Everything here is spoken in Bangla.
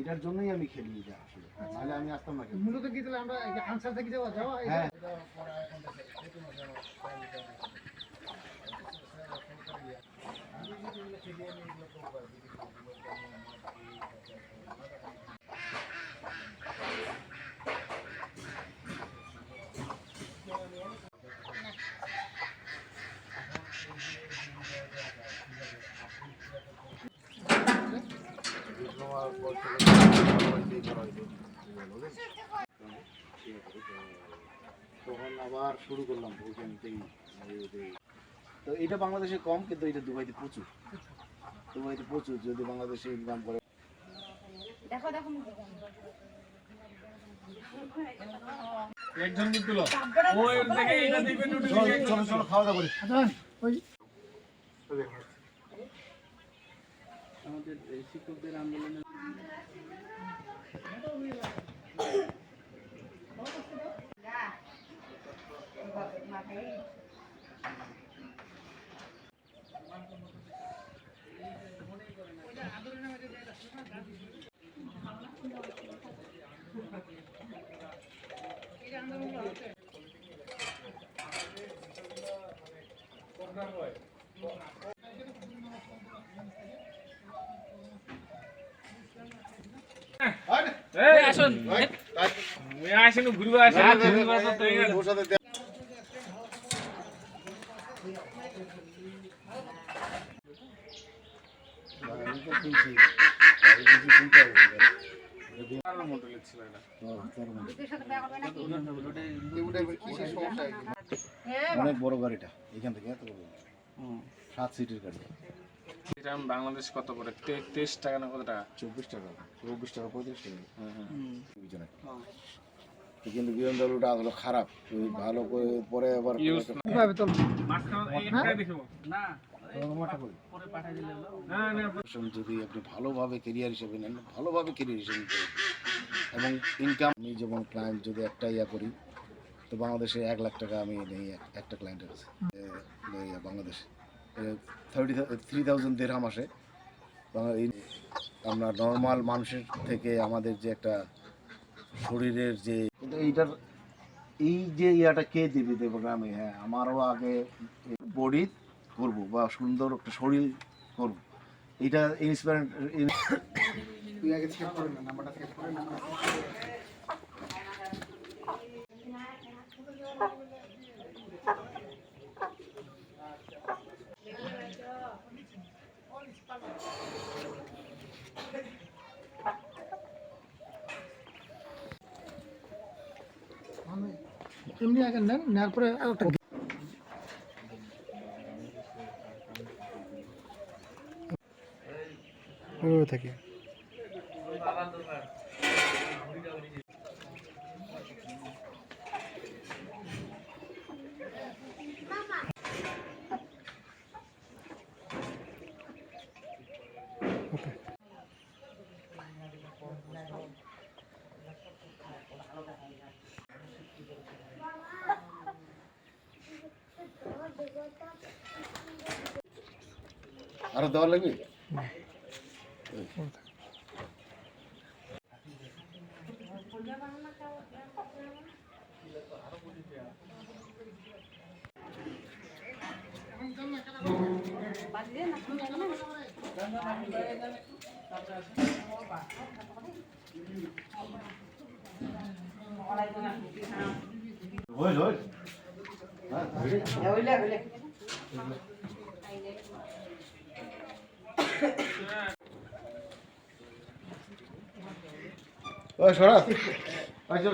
এইটার জন্যই আমি খেলি এটা আসলে নাহলে আমি আসতাম না খেলতে। মূলত কি তাহলে আমরা আনসার থেকে যাওয়া যাওয়া হ্যাঁ ডিপ্লোমা করতে করতে করা হইতো। তখন আবার শুরু করলাম এই- এই- তো এটা বাংলাদেশে কম কিন্তু এটা দুবাইতে প্রচুর। দুবাইতে প্রচুর যদি বাংলাদেশে ইনকাম করে। দেখো দেখো। একজন কিন্তু লো ও এটা দেখবে চলো চলো চলো খাওয়া দাওয়া করি। আচ্ছা ওই আমাদের এই শিক্ষকদের আন্দোলনে আসুন। আসেন ঘুরবে আসেন। আমি তো কিনছি। আমি কিছু হবে। অনেক বড় গাড়িটা এখান থেকে এত বড়। সাত সিটের গাড়ি। এটা বাংলাদেশ কত করে? তেইশ টাকা না কত টাকা? চব্বিশ টাকা। চব্বিশ টাকা পঁয়ত্রিশ টাকা। দুইজনে। কিন্তু বিএমডাব্লিউটা আসলে খারাপ। ভালো করে পরে আবার কীভাবে তো দেখো না। যদি আপনি ভালোভাবে কেরিয়ার হিসেবে নেন, ভালোভাবে কেরিয়ার হিসেবে নিতে এবং ইনকাম আমি যেমন ক্লায়েন্ট যদি একটা ইয়া করি, তো বাংলাদেশে এক লাখ টাকা আমি নেই একটা ক্লায়েন্টের কাছে। বাংলাদেশে। থার্টি থ্রি থাউজেন্ড দেড়হাম বাংলা- আমরা নর্মাল মানুষের থেকে আমাদের যে একটা শরীরের যে কিন্তু এইটার এই যে ইয়াটা কে দিবে দেবো গ্রামে? হ্যাঁ আমারও আগে বডি করব বা সুন্দর একটা শরীর করব। এটা এমনি আগে নেন নেওয়ার পরে ওই থেকে। আরও দেওয়া লাগবে? হয়ে হয় হ্যাঁ ওই সরা আচ্ছা